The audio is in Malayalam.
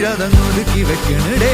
ഇതങ്ങൊതുക്കി വെക്കണടേ.